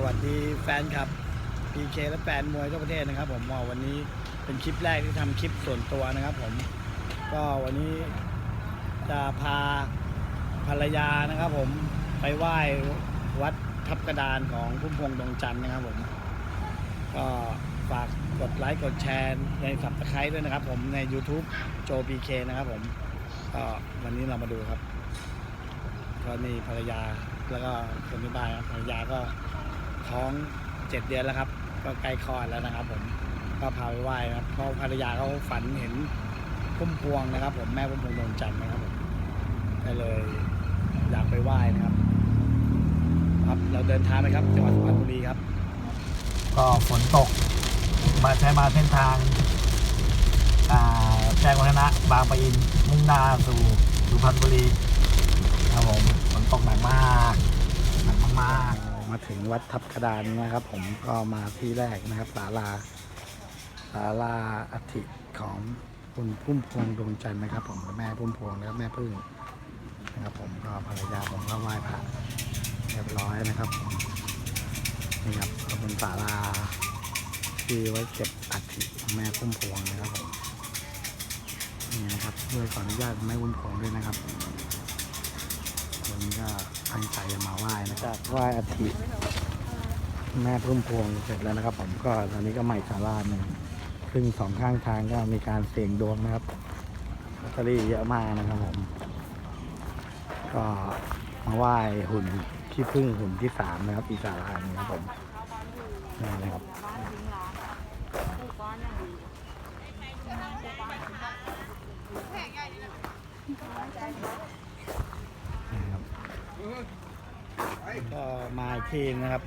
สวัสดีแฟนคลับ PK และแฟนมวยทั่วประเทศนะครับผมว่าวันนี้เป็นคลิปแรกที่ทำคลิปส่วนตัวนะครับผม ก็วันนี้จะพาภรรยานะครับผมไปไหว้วัดทับกระดานของพุ่มพวงดวงจันทร์นะครับผม ก็ฝากกดไลค์กดแชร์ในสับตะไคร้ด้วยนะครับผมใน YouTube โจ PK นะครับผมก็วันนี้เรามาดูครับก็มีภรรยาแล้วก็คนที่บ้านครับภรรยาก็ ท้องเจ็ดเดือนแล้วครับ ก็ใกล้คลอดแล้วนะครับ ผมก็พาไปไหว้นะครับเพราะภรรยาเขาฝันเห็นพุ่มพวงนะครับ ผมแม่พุ่มพวงดวงจันทร์นะครับผมก็เลยอยากไปไหว้นะครับ ครับเราเดินทางไปครับจังหวัดสุพรรณบุรีครับ ก็ฝนตก มาใช้มาเส้นทางอ่าแจ้งวัฒนะบางปะอินมุ่งหน้าสู่สุพรรณบุรีครับผมฝนตกหนักมากหนักมากๆมา ถึงวัดทับกระดานนะครับ ผมก็มาที่แรกนะครับศาลาศาลาอัฐิของคุณพุ่มพวงดวงจันทร์นะครับ ผมและแม่พุ่มพวงและแม่พึ่งนะครับ ผมก็ภรรยาผมก็ไหว้พระเรียบร้อยนะครับผมนี่ครับก็เป็นศาลาที่ไว้เก็บอัฐิของแม่พุ่มพวงนะครับผมนี่นะครับด้วยขออนุญาตแม่พุ่มพวงด้วยนะครับวันนี้ก็ ตั้งใจจะมาไหว้นะครับไหว้อาทิแม่พุ่มพวงเสร็จแล้วนะครับ ผมก็ตอนนี้ก็ใหม่ศาลาหนึ่งซึ่งสองข้างทางก็มีการเสี่ยงดวงนะครับลอตเตอรี่เยอะมากนะครับผม ก็มาไหว้หุ่นที่พึ่งหุ่นที่สามนะครับอีกศาลาหนึงครับผมนี่นะครับนี่ครับ ก็มาอีกทีนะครับ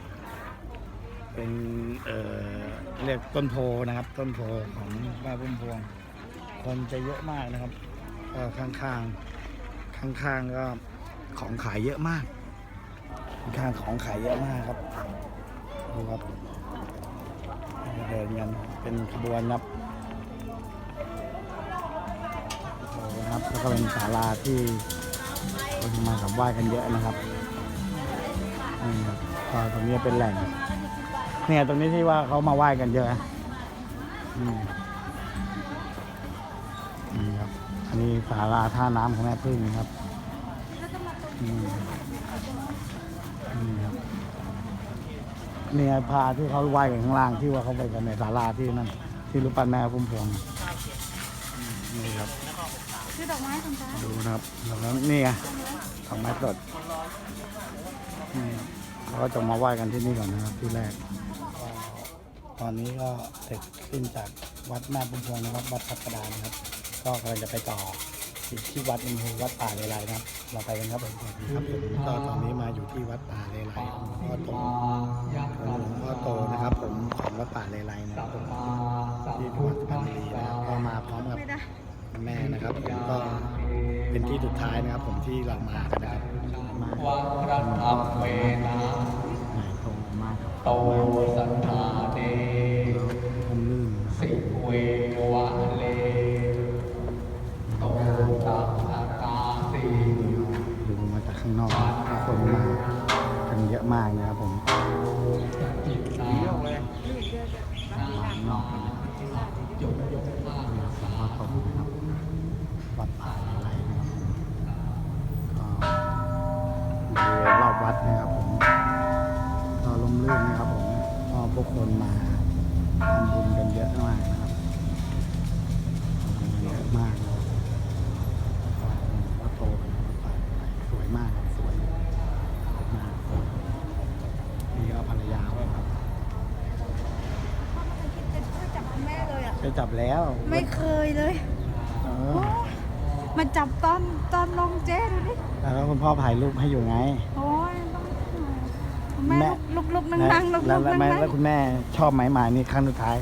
เป็นเอ่อเรียกต้นโพนะครับ ต้นโพของแม่พุ่มพวง คนจะเยอะมากนะครับก็ข้างๆข้างๆก็ของขายเยอะมาก ข้างของขายเยอะมากครับดูครับเดินกันเป็นขบวนครับโอ้ครับแล้วก็เป็นศาลาที่ คนมากับไหว้กันเยอะนะครับนี่ครับก็ตรงนี้เป็นแหล่งเนี่ยตรงนี้ที่ว่าเขามาไหว้กันเยอะนี่นี่ครับอันนี้ศาลาท่าน้ำของแม่พึ่งครับอืมนี่ครับเนี่ยพาที่เขาไหว้กันข้างล่างที่ว่าเขาไปกันในศาลาที่นั่นที่รูปปั้นแม่พุ่มพวงอืมนี่ครับือดอกไม้คุณตาดูนะครับแล้วนี่ไงดอกไม้สดนี่ครับเราก็จะมาไหว้กันที่นี่ก่อนนะครับที่แรก ตอนนี้ก็เสร็จขึ้นจากวัดแม่บุญพวงนะครับวัดทับกระดานนะครับ ก็กำลังจะไปต่ออีกที่วัดนึงคือวัดป่าเลไลนะครับ เราไปกันครับผมสวัสดีครับผมก็ตอนนี้มาอยู่ที่วัดป่าเลไลของหลวงพ่อโตของหลวงพ่อโตนะครับ ผมของวัดป่าเลไลนะครับผมที่จังหวัดสุพรรณบุรีนะครับก็มาพร้อมกับ ไม่ได้ แม่นะครับผมก็เป็นที่สุดท้ายนะครับ ผมที่เรามากันนะครับมาวังระคับเวนะไหนตรงมากครับโตสันนาเนผมลื่นนะสิเววะเลโตตังอาตาสีดูมาจากข้างนอกทุกคนมากันเยอะมากนะครับผมจิตนาข้างนอกนะครับจุก ก็พวกคนมาทำบุญกันเยอะมากนะครับเยอะมากนะครับวัดโตเป็นวัดป่าสวยมากครับสวยมากนี่ก็ภรรยาผมครับจะจับคุณแม่เลยอะจะจับแล้ว ไม่เคยเลยเอโอ้อมันจับตอนตอนลงเจ๊ดูดิแล้วคุณพ่อถ่ายรูปให้อยู่ไง โอ้ยต้องคุณแม่แม่ ลุกลุกนั่งนั่งลุกแล้ลุวกแล้วนั่งแม่นั่ง แล้วคุณแม่ชอบไหมหมานี่ครั้งสุดท้าย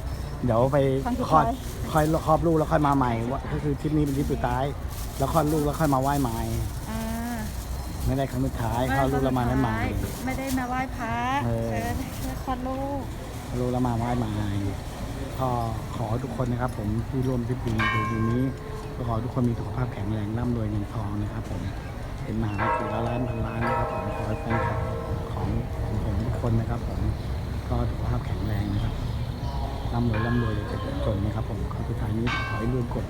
เดี๋ยวไปครั้งสุดคลอดท้ายค่อยคลอดลูกแล้วค่อยมาใหม่ว่าก็คือทริปนี้เป็นทริปสุดท้าย แล้วคลอดลูกแล้วค่อยมาไหว้ใหม่อ่าไม่ได้ครั้งสุดท้ายคลอดลูกแล้วมาได้ใหม่ไม่ได้มาไหว้พระเออ เออแค่คลอดลูก รู้แล้วมาไหว้มาก็ขอทุกคนนะครับ ผมที่ร่วมทริปปีนี้ปีนี้ก็ขอให้ทุกคนมีสุขภาพแข็งแรงร่ำรวยเงินทองนะครับ ผมเป็นมหาเศรษฐีล้านพันล้านนะครับผม คนนะครับผมก็สุขภาพแข็งแรงนะครับร่ำรวยร่ำรวยอยเจ็ดคนนะครับผมขอสุดท้ายนี้ขอให้รวยกด